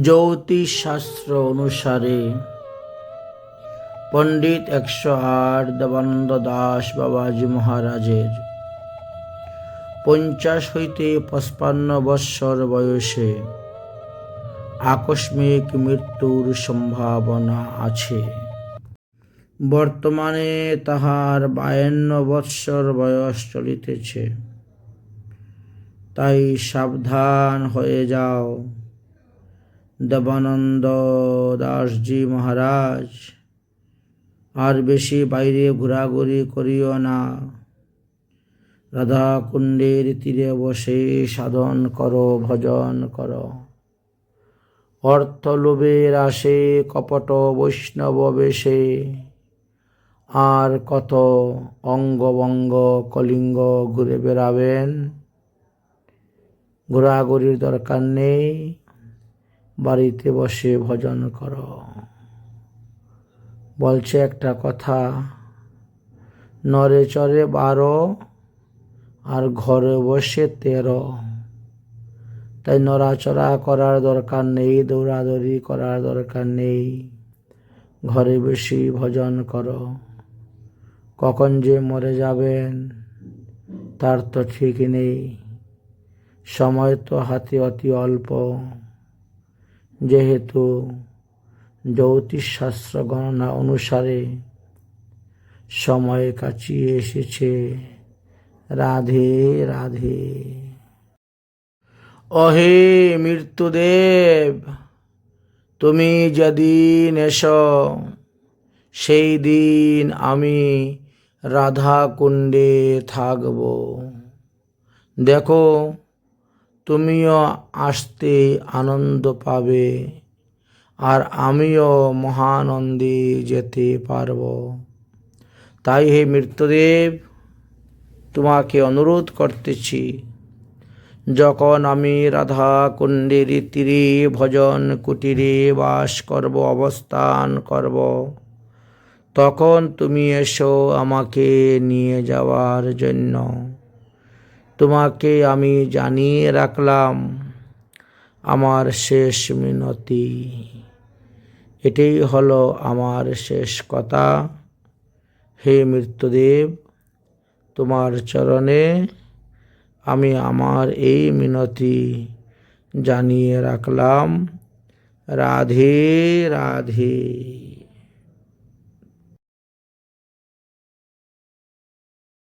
জ্যোতিষশাস্ত্র অনুসারে পণ্ডিত একশো আট দেবানন্দ দাস বাবাজি মহারাজের পঞ্চাশ হইতে পঁচপান্ন বৎসর বয়সে আকস্মিক মৃত্যুর সম্ভাবনা আছে। বর্তমানে তাহার বায়ান্ন বৎসর বয়স চলিতেছে। তাই সাবধান হয়ে যাও। দেবানন্দ দাসজি মহারাজ, আর বেশি বাইরে ঘোরাঘুরি করিও না। রাধা কুণ্ডের তীরে বসে সাধন করো, ভজন করো। অর্থ লোভের আসে কপট বৈষ্ণব বেশে, আর কত অঙ্গবঙ্গ কলিঙ্গ ঘুরে বেড়াবেন। ঘোরাঘুরির দরকার নেই। বাড়িতে বসে ভজন করো। বলছে একটা কথা নরে চরে বারো আর ঘরে বসে তেরো। তাই নড়াচড়া করার দরকার নেই, দৌড়াদৌড়ি করার দরকার নেই। ঘরে বেশি ভজন করো। কখন যে মরে যাবেন, তার তো ঠিক নেই। সময় তো হাতে অতি অল্প। যেহেতু জ্যোতিষশাস্ত্র গণনা অনুসারে সময় কাছিয়ে এসেছে। রাধে রাধে। অহে মৃত্যুদেব, তুমি যেদিন এসো, সেই দিন আমি রাধা কুণ্ডে থাকব। দেখো তুমিও আসতে আনন্দ পাবে, আর আমিও মহানন্দে যেতে পারব। তাই হে মৃত্যুদেব তোমাকে অনুরোধ করতেছি, যখন আমি রাধা কুণ্ডের তীরে ভজন কুটিরে বাস করব, অবস্থান করব, তখন তুমি এসো আমাকে নিয়ে যাওয়ার জন্য। তোমাকে আমি জানিয়ে রাখলাম আমার শেষ মিনতি। এটাই হলো আমার শেষ কথা। হে মৃত্যুদেব, তোমার চরণে আমি আমার এই মিনতি জানিয়ে রাখলাম। রাধে রাধে।